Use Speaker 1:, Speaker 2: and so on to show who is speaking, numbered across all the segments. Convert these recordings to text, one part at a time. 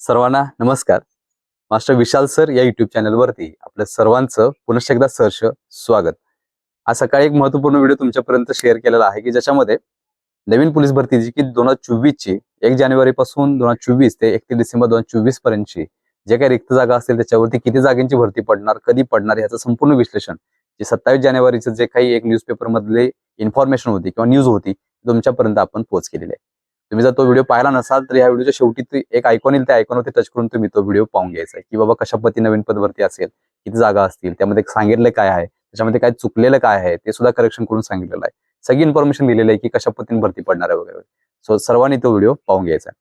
Speaker 1: सर्वांना नमस्कार. Master Vishal sir या युट्यूब चॅनलवरती आपल्या सर्वांचं पुनश्च एकदा सहर्ष स्वागत. आज सकाळी एक महत्त्वपूर्ण व्हिडिओ तुमच्यापर्यंत शेअर केलेला आहे की ज्याच्यामध्ये नवीन पोलीस भरती जी की दोन हजार चोवीसची एक जानेवारी पासून दोन हजार चोवीस ते एकतीस डिसेंबर दोन हजार चोवीस पर्यंतची जे काही रिक्त जागा असतील त्याच्यावरती किती जागेंची भरती पडणार कधी पडणार याचं संपूर्ण विश्लेषण जे सत्तावीस जानेवारीचं जे काही एक न्यूजपेपर मधले इन्फॉर्मेशन होती किंवा न्यूज होती तुमच्यापर्यंत आपण पोहोच केलेली आहे. तुम्ही जर तो व्हिडिओ पाहिला नसाल तर या व्हिडिओच्या शेवटी एक आयकॉन येईल. त्या आयकॉनवरती टच करून तुम्ही तो व्हिडिओ पाहून घ्यायचा आहे. की बाबा कशा पती नवीन पदवरती असेल किती जागा असतील त्यामध्ये सांगितलं काय आहे त्याच्यामध्ये काय चुकलेलं काय आहे ते सुद्धा करेक्शन करून सांगितलेलं आहे. सगळी इन्फॉर्मेशन दिलेली आहे की कशा पद्धतीने भरती पडणार आहे वगैरे. सो सर्वांनी तो व्हिडिओ पाहून घ्यायचा आहे.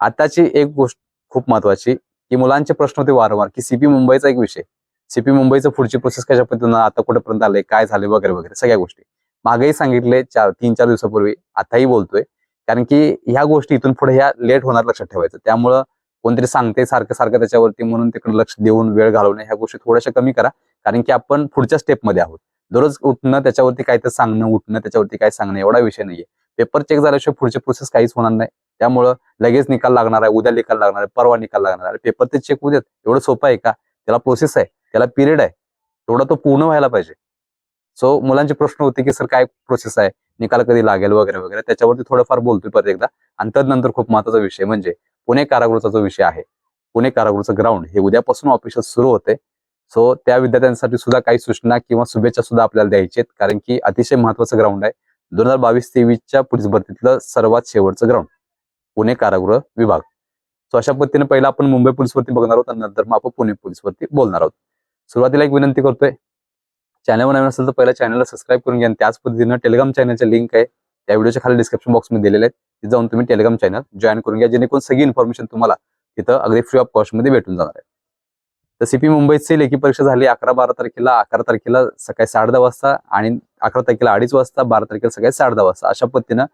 Speaker 1: आताची एक गोष्ट खूप महत्वाची की मुलांचे प्रश्न होते वारंवार की सीपी मुंबईचा एक विषय. सीपी मुंबईचं पुढची प्रोसेस कशा पद्धतीनं आता कुठेपर्यंत आले काय झाले वगैरे वगैरे सगळ्या गोष्टी. मागेही सांगितले चार तीन चार दिवसापूर्वी आताही बोलतोय. कारण की ह्या गोष्टी इथून पुढे ह्या लेट होणार लक्षात ठेवायचं. त्यामुळं कोणतरी सांगते सारखं सारखं त्याच्यावरती म्हणून तिकडे लक्ष देऊन वेळ घालवणे ह्या गोष्टी थोड्याशा कमी करा. कारण की आपण पुढच्या स्टेपमध्ये आहोत. दररोज उठणं त्याच्यावरती काय तर सांगणं उठणं त्याच्यावरती काय सांगणं एवढा विषय नाहीये. पेपर चेक झाल्याशिवाय पुढची प्रोसेस काहीच होणार नाही. त्यामुळं लगेच निकाल लागणार आहे उद्या निकाल लागणार आहे परवा निकाल लागणार आहे. पेपर ते चेक होऊ देत. एवढं सोपं आहे का? त्याला प्रोसेस आहे. त्याला पिरियड आहे. तेवढा तो पूर्ण व्हायला पाहिजे. सो मुलांचे प्रश्न होते की सर काय प्रोसेस आहे? निकाल कधी लागेल वगैरे वगैरे त्याच्यावरती थोडंफार बोलतोय परत एकदा. आणि तदनंतर खूप महत्त्वाचा विषय म्हणजे पुणे कारागृहाचा जो विषय आहे पुणे कारागृहाचं ग्राउंड हे उद्यापासून ऑफिशियल सुरू होते. सो त्या विद्यार्थ्यांसाठी सुद्धा काही सूचना किंवा शुभेच्छा सुद्धा आपल्याला द्यायचे आहेत कारण की अतिशय महत्वाचं ग्राउंड आहे. दोन हजार बावीस तेवीसच्या पोलीस भरतीतलं सर्वात शेवटचं ग्राउंड पुणे कारागृह विभाग. सो अशा पद्धतीने पहिला आपण मुंबई पोलीस बघणार आहोत आणि नंतर मग आपण पुणे पोलीस बोलणार आहोत. सुरुवातीला एक विनंती करतोय चॅनलवर नवीन असेल तर पहिल्या चॅनलला सबस्क्राईब करून घ्या. आणि त्याच पद्धतीनं टेलिग्राम चॅनलच्या लिंक आहे. त्या व्हिडिओच्या खाली डिस्क्रिप्शन बॉक्समध्ये दिलेले आहेत. तिथे जाऊन तुम्ही टेलिग्राम चॅनल जॉईन करून घ्या. जेणेकरून सगळी इन्फॉर्मेशन तुम्हाला तिथं अगदी फ्री ऑफ कॉस्टमध्ये भेटून जाणार आहे. तर सीपी मुंबईची लेखी परीक्षा झाली अकरा बारा तारखेला. अकरा तारखेला सकाळी साडे दहा वाजता आणि अकरा तारखेला अडीच वाजता बारा तारखेला सकाळी साडे दहा वाजता. अशा पद्धतीनं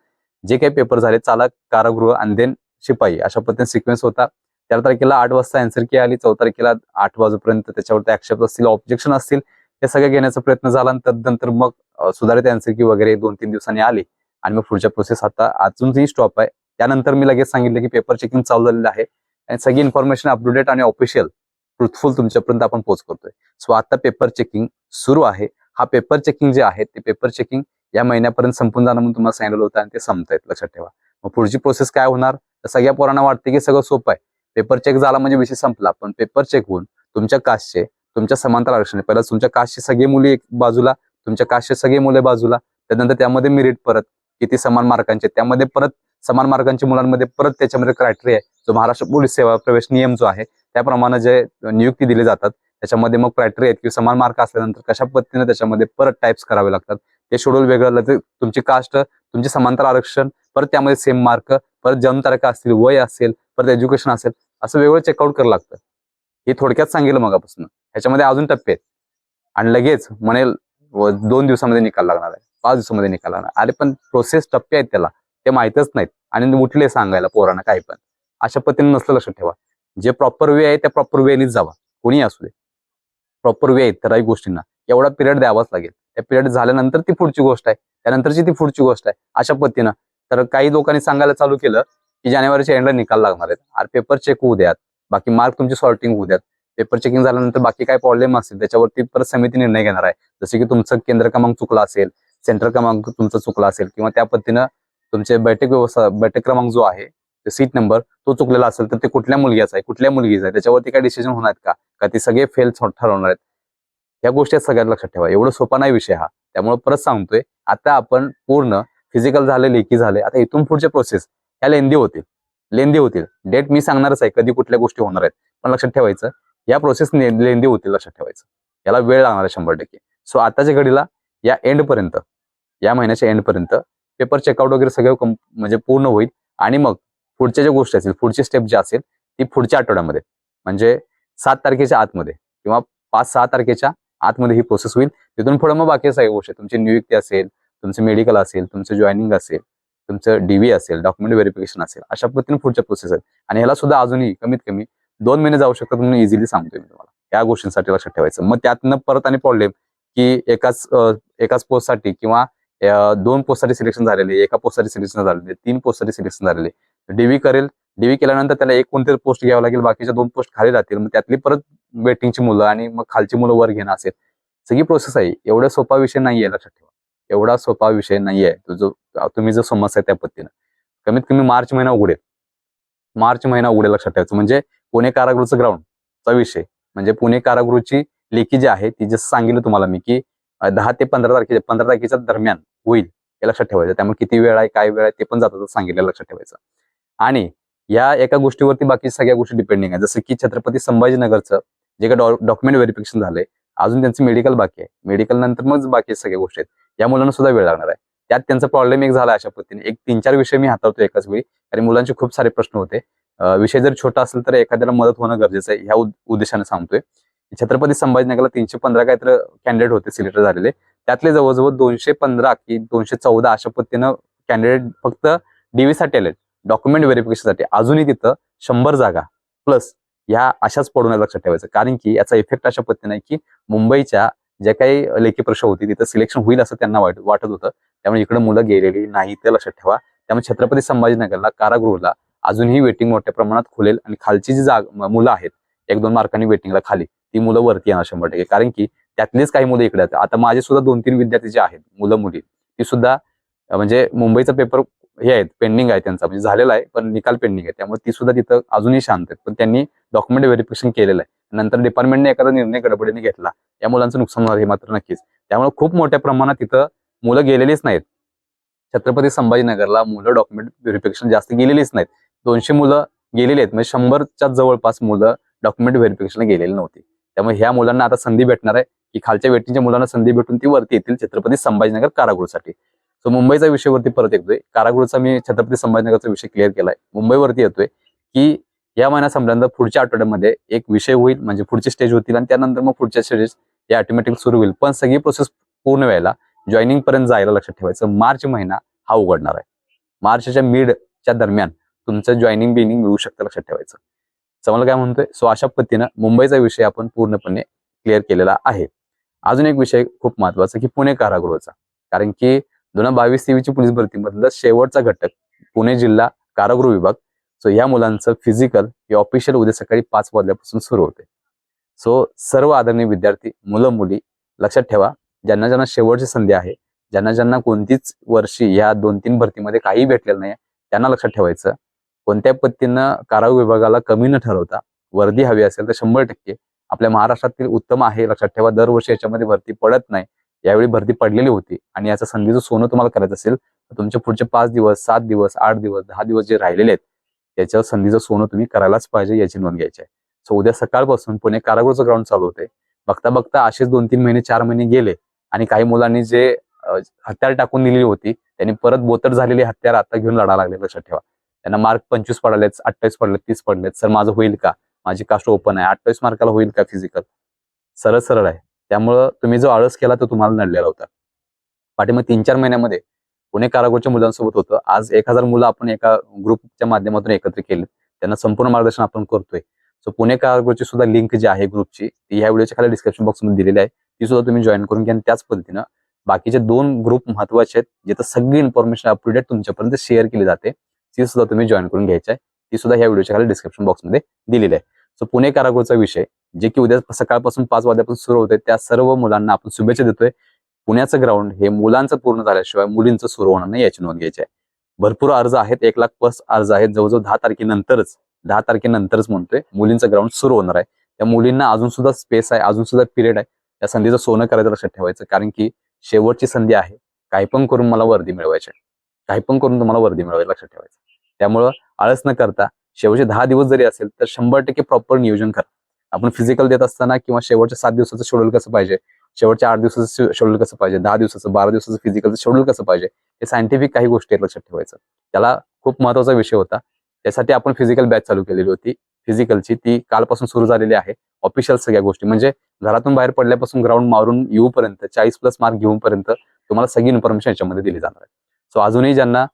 Speaker 1: जे काही पेपर झाले चालक कारागृह आणि देन शिपाई अशा पद्धतीने सिक्वेन्स होता. तेरा तारखेला आठ वाजता अँसर की आली. चौदा तारखेला आठ वाजेपर्यंत त्याच्यावरती आक्षेप असतील ऑब्जेक्शन असतील. हे सगळे घेण्याचा प्रयत्न झाला आणि तदनंतर मग सुधारित अँसर की वगैरे दोन तीन दिवसांनी आली आणि मग पुढच्या प्रोसेस आता अजूनही स्टॉप आहे. त्यानंतर मी लगेच सांगितलं की पेपर चेकिंग चालू झालेलं आहे आणि सगळी इन्फॉर्मेशन अपटुडेट आणि ऑफिशियल ट्रुथफुल तुमच्यापर्यंत आपण पोच करतोय सो आता पेपर चेकिंग सुरू आहे. हा पेपर चेकिंग जे आहे ते पेपर चेकिंग या महिन्यापर्यंत संपून जाणं म्हणून तुम्हाला सांगितलं होतं आणि ते संपतायत लक्षात ठेवा. मग पुढची प्रोसेस काय होणार? तर सगळ्या पोरांना वाटते की सगळं सोपं आहे. पेपर चेक झाला म्हणजे विषय संपला पण पेपर चेक होऊन तुमच्या कास्टचे तुमच्या समांतर आरक्षण पहिला तुमच्या कास्टचे सगळे मुली एक बाजूला तुमच्या कास्टचे सगळे मुले बाजूला त्यानंतर त्यामध्ये मेरिट परत किती समान मार्कांचे त्यामध्ये परत समान मार्कांच्या मुलांमध्ये परत त्याच्यामध्ये क्रायटेरिया आहे. जो महाराष्ट्र पोलीस सेवा प्रवेश नियम जो आहे त्याप्रमाणे जे नियुक्ती दिली जातात त्याच्यामध्ये मग क्रायटेरिया आहेत की समान मार्क असल्यानंतर कशा पद्धतीने त्याच्यामध्ये परत टाइप्स करावे लागतात. ते शेड्यूल वेगळं लागतं तुमची कास्ट तुमचे समांतर आरक्षण परत त्यामध्ये सेम मार्क परत जन्मतारखा असतील वय असेल परत एज्युकेशन असेल असं वेगळं चेकआउट करावं लागतं. हे थोडक्यात सांगितलं मगापासून. ह्याच्यामध्ये अजून टप्पे आहेत. आणि लगेच म्हणेल व दोन दिवसामध्ये निकाल लागणार आहे. पाच दिवसामध्ये निकाल लागणार अरे पण प्रोसेस टप्पे आहेत त्याला. ते माहितच नाहीत. आणि उठले सांगायला पोरांना काही पण. अशा पद्धतीने नसलं लक्षात ठेवा. जे प्रॉपर वे आहे त्या प्रॉपर वेनीच जावा. कोणी असू दे. प्रॉपर वे आहेत ठराविक गोष्टींना. एवढा पिरियड द्यावाच लागेल. त्या पिरियड झाल्यानंतर ती पुढची गोष्ट आहे. त्यानंतरची ती पुढची गोष्ट आहे. अशा पद्धतीनं. तर काही लोकांनी सांगायला चालू केलं की जानेवारीच्या एंडला निकाल लागणार आहेत. आर पेपर चेक होऊ द्यात. बाकी मार्क तुमची सॉर्टिंग होऊ द्यात. पेपर चेकिंग झाल्यानंतर बाकी काय प्रॉब्लेम असेल त्याच्यावरती परत समिती निर्णय घेणार आहे. जसे की तुमचं केंद्र क्रमांक चुकला असेल सेंटर क्रमांक तुमचा चुकला असेल किंवा त्या पद्धतीनं तुमचे बैठक व्यवस्था बैठक क्रमांक जो आहे सीट नंबर तो चुकलेला असेल तर ते कुठल्या मुलग्याचा आहे कुठल्या मुलगीचा आहे त्याच्यावरती काय डिसिजन होणार का? का ते सगळे फेल ठरवणार आहेत? या गोष्टी सगळ्यात लक्षात ठेवा. एवढं सोपा नाही विषय हा. त्यामुळे परत सांगतोय आता आपण पूर्ण फिजिकल झाले लेखी झाले आता इथून पुढचे प्रोसेस ह्या लेंदी होतील. लेंदी होतील. डेट मी सांगणारच आहे कधी कुठल्या गोष्टी होणार आहेत. पण लक्षात ठेवायचं या प्रोसेस लेंदी होतील लक्षात ठेवायचं. याला वेळ लागणार आहे शंभर टक्के. सो आताच्या घडीला या एंड पर्यंत या महिन्याच्या एंडपर्यंत पेपर चेकआउट वगैरे सगळं कम- म्हणजे पूर्ण होईल. आणि मग पुढच्या ज्या गोष्टी असतील पुढची स्टेप जी असेल ती पुढच्या आठवड्यामध्ये म्हणजे सात तारखेच्या आतमध्ये किंवा पाच सहा तारखेच्या आतमध्ये ही प्रोसेस होईल. तिथून पुढे मग बाकी सगळ्या गोष्टी तुमची नियुक्ती असेल तुमचं मेडिकल असेल तुमचं जॉईनिंग असेल तुमचं डीव्ही असेल डॉक्युमेंट व्हेरिफिकेशन असेल अशा पद्धतीने पुढच्या प्रोसेस आहेत. आणि ह्याला सुद्धा अजूनही कमीत कमी दोन महिने जाऊ शकतात म्हणून इझिली सांगतोय मी तुम्हाला. या गोष्टींसाठी लक्षात ठेवायचं. मग त्यातनं परत आणि प्रॉब्लेम की एकाच एकाच पोस्टसाठी किंवा दोन पोस्टसाठी सिलेक्शन झालेले एका पोस्टसाठी सिलेक्शन झालेले तीन पोस्टसाठी सिलेक्शन झालेले. डीव्ही करेल डीव्ही केल्यानंतर त्याला एक कोणतरी पोस्ट घ्यावं लागेल बाकीच्या दोन पोस्ट खाली राहतील. मग त्यातली परत वेटिंगची मुलं आणि मग खालची मुलं वर घेणं असेल. सगळी प्रोसेस आहे. एवढा सोपा विषय नाहीये लक्षात ठेवा. एवढा सोपा विषय नाहीये. तो जो तुम्ही जो समस्या त्या पद्धतीनं. कमीत कमी मार्च महिना उघडेल. मार्च महिना उघडेल लक्षात ठेवायचं. म्हणजे पुणे कारागृहचं ग्राउंडचा विषय. म्हणजे पुणे कारागृहची लेखी जी आहे ती जसं सांगितलं तुम्हाला मी की दहा ते पंधरा तारखेच्या पंधरा तारखेच्या दरम्यान होईल हे लक्षात ठेवायचं. त्यामुळे किती वेळ आहे काय वेळ आहे ते पण जातात सांगितलं लक्षात ठेवायचं. आणि या एका गोष्टीवरती बाकी सगळ्या गोष्टी डिपेंडिंग आहे जसं की छत्रपती संभाजीनगरचं जे काही डॉक्युमेंट व्हेरिफिकेशन झालंय अजून त्यांचं मेडिकल बाकी आहे. मेडिकल नंतर मग बाकी सगळ्या गोष्टी आहेत. या मुलांना सुद्धा वेळ लागणार आहे. त्यात त्यांचा प्रॉब्लेम एक झाला अशा पद्धतीने. एक तीन चार विषय मी हाताळतो एकाच वेळी. कारण मुलांचे खूप सारे प्रश्न होते. विषय जर छोटा असेल तर एखाद्याला मदत होणं गरजेचं आहे. ह्या उद्देशाने सांगतोय. छत्रपती संभाजीनगरला तीनशे पंधरा काय तर कॅन्डिडेट होते सिलेक्ट झालेले. त्यातले जवळजवळ दोनशे पंधरा की दोनशे चौदा अशा पद्धतीनं कॅन्डिडेट फक्त डीव्ही साठी आले डॉक्युमेंट व्हेरिफिकेशनसाठी अजूनही तिथं शंभर जागा प्लस ह्या अशाच पडून लक्षात ठेवायचं. कारण की याचा इफेक्ट अशा पद्धतीने की मुंबईच्या ज्या काही लेखी प्रश्न होती तिथं सिलेक्शन होईल असं त्यांना वाट वाटत होतं. त्यामुळे इकडे मुलं गेलेली नाही ते लक्षात ठेवा. त्यामुळे छत्रपती संभाजीनगरला कारागृहला अजूनही वेटिंग मोठ्या प्रमाणात खुलेल आणि खालची जी जाग मुलं आहेत एक दोन मार्कांनी वेटिंगला खाली ती मुलं वरती येणार शंभर टक्के. कारण की त्यातलीच काही मुलं इकडे आहेत. आता माझे सुद्धा दोन तीन विद्यार्थी जे आहेत मुलं मुली ती सुद्धा म्हणजे मुंबईचा पेपर हे आहेत पेंडिंग आहे त्यांचा. म्हणजे झालेला आहे पण निकाल पेंडिंग आहे. त्यामुळे ती सुद्धा तिथं अजूनही शांत आहेत. पण त्यांनी डॉक्युमेंट व्हेरिफिकेशन केलेलं आहे. नंतर डिपार्टमेंटने एखादा निर्णय गडबडीने घेतला. या मुलांचं नुकसान होणार हे मात्र नक्कीच. त्यामुळे खूप मोठ्या प्रमाणात तिथं मुलं गेलेलीच नाहीत. छत्रपती संभाजीनगरला मुलं डॉक्युमेंट व्हेरिफिकेशन जास्त गेलेलीच नाहीत. दोनशे मुलं गेलेली आहेत. म्हणजे शंभरच्या जवळपास मुलं डॉक्युमेंट व्हेरिफिकेशनला गेलेली नव्हती. त्यामुळे ह्या मुलांना आता संधी भेटणार आहे. की खालच्या वेटिंगच्या मुलांना संधी भेटून ती वरती येतील छत्रपती संभाजीनगर कारागृहासाठी. सो मुंबईचा विषयवरती परत येतोय. कारागृहचा मी छत्रपती संभाजीनगरचा विषय क्लिअर केलाय. मुंबईवरती येतोय की या महिना संपल्यानंतर पुढच्या आठवड्यामध्ये एक विषय होईल म्हणजे पुढची स्टेज होतील आणि त्यानंतर मग पुढच्या स्टेजेस हे ऑटोमॅटिक सुरू होईल. पण सगळी प्रोसेस पूर्ण व्हायला जॉईनिंग पर्यंत जायला लक्षात ठेवायचं. मार्च महिना हा उघडणार आहे. मार्चच्या मिडच्या दरम्यान तुमचं जॉईनिंग बिनिंग मिळू शकतं लक्षात ठेवायचं. समजा काय म्हणतोय? सो अशा पद्धतीनं मुंबईचा विषय आपण पूर्णपणे क्लिअर केलेला आहे. अजून एक विषय खूप महत्त्वाचा की पुणे कारागृहाचा. कारण की दोन हजार बावीस तेवीसची पोलीस भरतीमधलं शेवटचा घटक पुणे जिल्हा कारागृह विभाग सो या मुलांचं फिजिकल हे ऑफिशियल उद्या सकाळी पाच वाजल्यापासून सुरू होते. सो सर्व आदरणीय विद्यार्थी मुलं मुली लक्षात ठेवा ज्यांना ज्यांना शेवटची संधी आहे ज्यांना ज्यांना कोणतीच वर्षी या दोन तीन भरतीमध्ये काही भेटलेलं नाही त्यांना लक्षात ठेवायचं. कोणत्या पद्धतीनं कारागृह विभागाला कमी न ठरवता वर्दी हवी असेल तर शंभर टक्के आपल्या महाराष्ट्रातील उत्तम आहे लक्षात ठेवा. दरवर्षी याच्यामध्ये भरती पडत नाही. यावेळी भरती पडलेली होती आणि याचं संधीचं सोनं तुम्हाला करायचं असेल तर तुमचे पुढचे पाच दिवस सात दिवस आठ दिवस दहा दिवस जे राहिलेले आहेत त्याच्यावर संधीचं सोनं तुम्ही करायलाच पाहिजे याची नोंद घ्यायची आहे. सो उद्या सकाळपासून पुणे कारागृहाचं ग्राउंड चालू होते बघता बघता असेच दोन तीन महिने चार महिने गेले आणि काही मुलांनी जे हत्यार टाकून दिलेली होती त्यांनी परत बोतट झालेली हत्यार आता घेऊन लढा लागले लक्षात ठेवा. त्यांना मार्क पंचवीस पडलेत अठ्ठावीस पडलेत तीस पडलेत. सर माझं होईल का? माझी कास्ट ओपन आहे. अठ्ठावीस मार्काला होईल का फिजिकल सरळ सरळ आहे. त्यामुळं तुम्ही जो आळस केला तो तुम्हाला नडलेला होता. पाठी मग तीन चार महिन्यामध्ये पुणे कारागृहच्या मुलांसोबत होतं. आज एक हजार मुलं आपण एका ग्रुपच्या माध्यमातून एकत्र केले. त्यांना संपूर्ण मार्गदर्शन आपण करतोय. सो पुणे कारागृहची सुद्धा लिंक जी आहे ग्रुपची ती ह्या व्हिडिओच्या खाली डिस्क्रिप्शन बॉक्समध्ये दिलेली आहे. ती सुद्धा तुम्ही जॉईन करून घ्या आणि त्याच पद्धतीनं बाकीचे दोन ग्रुप महत्त्वाचे आहेत जिथं सगळी इन्फॉर्मेशन अप टू डेट तुमच्यापर्यंत शेअर केली जाते ती सुद्धा तुम्ही जॉईन करून घ्यायची आहे. ती सुद्धा ह्या व्हिडिओच्या खाली डिस्क्रिप्शन बॉक्समध्ये दिलेली आहे. सो पुणे कारागृहचा विषय जे की उद्या सकाळपासून पाच वाजल्यापासून सुरू होते त्या सर्व मुलांना आपण शुभेच्छा देतोय. पुण्याचं ग्राउंड हे मुलांचं पूर्ण झाल्याशिवाय मुलींचं सुरू होणार नाही याची नोंद घ्यायची आहे. भरपूर अर्ज आहेत एक लाख प्लस अर्ज आहेत. जवळजवळ दहा तारखेनंतरच दहा तारखेनंतरच म्हणतोय मुलींचं ग्राउंड सुरू होणार आहे. त्या मुलींना अजून सुद्धा स्पेस आहे अजून सुद्धा पिरियड आहे. त्या संधीचं सोनं करायचं लक्षात ठेवायचं कारण की शेवटची संधी आहे. काही पण करून मला वर्दी मिळवायची आहे. काही पण करून तुम्हाला वर्दी मिळवायची लक्षात ठेवायचं त्यामुळं आळस न करता शेवटचे दहा दिवस जरी असेल तर शंभर टक्के प्रॉपर नियोजन करा. आपण फिजिकल देत असताना किंवा शेवटच्या सात दिवसाचं शेड्यूल कसं पाहिजे शेवटच्या आठ दिवसाचं शेड्यूल कसं पाहिजे? दहा दिवसाचं बारा दिवसाचं फिजिकलचं शेड्यूल कसं पाहिजे? हे सायंटिफिक काही गोष्टी आहेत लक्षात ठेवायचं. त्याला खूप महत्त्वाचा विषय होता. त्यासाठी आपण फिजिकल बॅच चालू केलेली होती. फिजिकलची ती कालपासून सुरू झालेली आहे. ऑफिशियल सगळ्या गोष्टी. म्हणजे घरातून बाहेर पडल्यापासून ग्राउंड मारून येऊपर्यंत चाळीस प्लस मार्क घेऊपर्यंत तुम्हाला सगळी इन्फॉर्मेशन याच्यामध्ये दिली जाणार आहे. सो अजूनही ज्यांना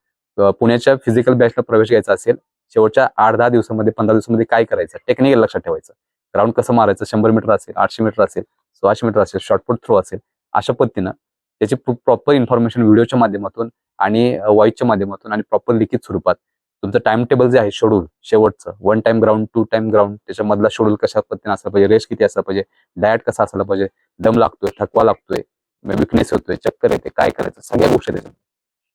Speaker 1: पुण्याच्या फिजिकल बॅचला प्रवेश घ्यायचा असेल शेवटच्या आठ दहा दिवसामध्ये पंधरा दिवसामध्ये काय करायचं? टेक्निकल लक्षात ठेवायचं. ग्राउंड कसं मारायचं? शंभर मीटर असेल आठशे मीटर असेल सोळाशे मीटर असेल शॉर्टपुट थ्रो असेल अशा पद्धतीनं त्याची प्रॉपर इन्फॉर्मेशन व्हिडिओच्या माध्यमातून आणि व्हॉइसच्या माध्यमातून आणि प्रॉपर लिखित स्वरूपात. तुमचं टाइम टेबल जे आहे शेड्यूल शेवटचं one time ground two time ground त्याच्यामधला शेड्यूल कशा पद्धतीने असला पाहिजे रेस्ट किती असला पाहिजे डायट कसा असला पाहिजे दम लागतोय थकवा लागतोय विकनेस होतोय चक्कर येते काय करायचं सगळ्या गोष्टी त्याच्यामध्ये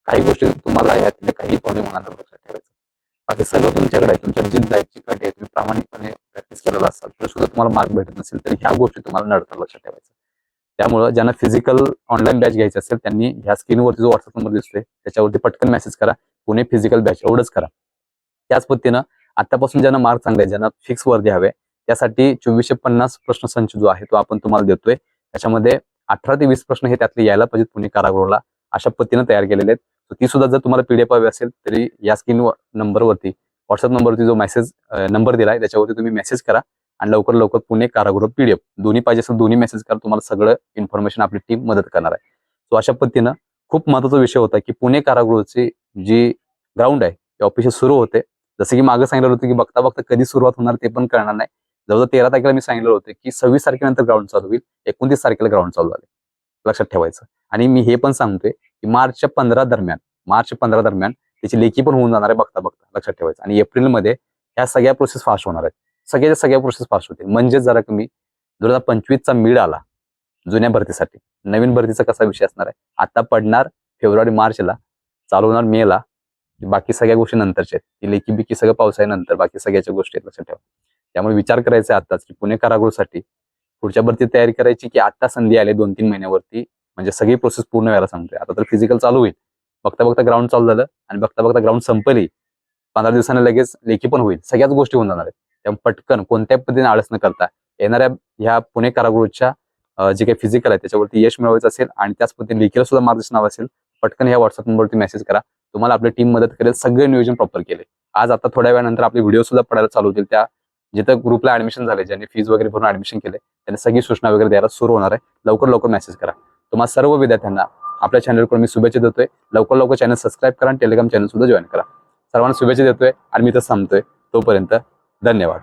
Speaker 1: काही गोष्टी तुम्हाला यातले काही प्रॉब्लेम होणार लक्षात ठेवायचं. बाकी सगळं तुमच्याकडे आहे तुमच्या जिद्द आहे चिकट आहे तुम्ही प्रामाणिकपणे प्रॅक्टिस केलेला असाल तर सुद्धा तुम्हाला मार्क भेटत नसेल तर ह्या गोष्टी तुम्हाला नडतात लक्षात ठेवायचं. त्यामुळं ज्यांना फिजिकल ऑनलाईन बॅच घ्यायची असेल त्यांनी ह्या स्क्रीनवरती जो व्हॉट्सअप नंबर दिसतोय त्याच्यावरती पटकन मेसेज करा पुणे फिजिकल बॅच एवढंच करा. त्याच पद्धतीनं आतापासून ज्यांना मार्क चांगले ज्यांना फिक्स वरती हवे त्यासाठी चोवीसशे पन्नास प्रश्न संच जो आहे तो आपण तुम्हाला देतोय. त्याच्यामध्ये अठरा ते वीस प्रश्न हे त्यातले यायला पाहिजेत पुणे कारागृहाला. अशा पद्धतीनं तयार केलेले आहेत. ती सुद्धा जर तुम्हाला पीडीएफ हवी असेल तरी या स्क्रीन नंबरवरती व्हॉट्सअप नंबरवरती जो मेसेज नंबर दिलाय त्याच्यावरती तुम्ही मेसेज करा आणि लवकर लवकर पुणे कारागृह पीडीएफ दोन्ही पाहिजे असेल दोन्ही मेसेज करा तुम्हाला सगळं इन्फॉर्मेशन आपली टीम मदत करणार आहे. सो अशा पद्धतीनं खूप महत्त्वाचा विषय होता की पुणे कारागृहाची जी ग्राउंड आहे ते ऑफिशियल सुरू होते. जसं की मागं सांगितलं होतं की बघता बघता कधी सुरुवात होणार ते पण कळणार नाही. जवळजवळ तेरा तारखेला मी सांगितलं होतं की सव्वीस तारखेनंतर ग्राउंड चालू होईल एकोणतीस तारखेला ग्राउंड चालू झाले लक्षात ठेवायचं. आणि मी हे पण सांगतोय की मार्चच्या पंधरा दरम्यान मार्च पंधरा दरम्यान त्याची लेखी पण होऊन जाणार आहे बघता बघता लक्षात ठेवायचं. आणि एप्रिलमध्ये ह्या सगळ्या प्रोसेस फास्ट होणार आहेत. सगळ्याच्या सगळ्या प्रोसेस फास्ट होतील. म्हणजे जरा कमी दोन हजार पंचवीसचा मीड आला जुन्या भरतीसाठी. नवीन भरतीचा कसा विषय असणार आहे? आता पडणार फेब्रुवारी मार्चला चालू होणार मेला. बाकी सगळ्या गोष्टी नंतरच्या आहेत. ती लेखी बिकी सगळं पावसाळ्यानंतर बाकी सगळ्याच्या गोष्टी आहेत लक्षात ठेवा. त्यामुळे विचार करायचा आहे आताच की पुणे कारागृहसाठी पुढच्या भरती तयारी करायची की आता संधी आली दोन तीन महिन्यावरती. म्हणजे सगळी प्रोसेस पूर्ण व्हायला सांगतोय. आता तर फिजिकल चालू होईल. बघता बघता ग्राउंड चालू झालं आणि बघता बघता ग्राउंड संपली. पंधरा दिवसांनी लगेच लेखी पण होईल. सगळ्याच गोष्टी होऊन जाणार आहेत. त्यामुळे पटकन कोणत्या पद्धतीने आळस न करता येणाऱ्या ह्या पुणे कारागृहच्या जे काही फिजिकल आहे त्याच्यावरती यश मिळवायचं असेल आणि त्याच पद्धतीने लेखीला सुद्धा मार्गदर्शन हवं असेल पटकन ह्या व्हॉट्सअप नंबरवरती मेसेज करा. तुम्हाला आपली टीम मदत करेल. सगळे नियोजन प्रॉपर केले. आज आता थोड्या वेळानंतर आपले व्हिडिओ सुद्धा पडायला चालू होतील. त्या जिथं ग्रुपला ऍडमिशन झाले ज्यांनी फीज वगैरे भरून ऍडमिशन केले त्यांनी सगळी सूचना वगैरे द्यायला सुरू होणार आहे. लवकर लवकर मेसेज करा. तुम्हाला सर्व विद्यार्थ्यांना आपल्या चॅनलकडून मी शुभेच्छा देतोय. लवकर लवकर चॅनल सबस्क्राईब करा आणि टेलिग्राम चॅनल सुद्धा जॉईन करा. सर्वांना शुभेच्छा देतोय आणि मी तर संपतोय. तोपर्यंत धन्यवाद.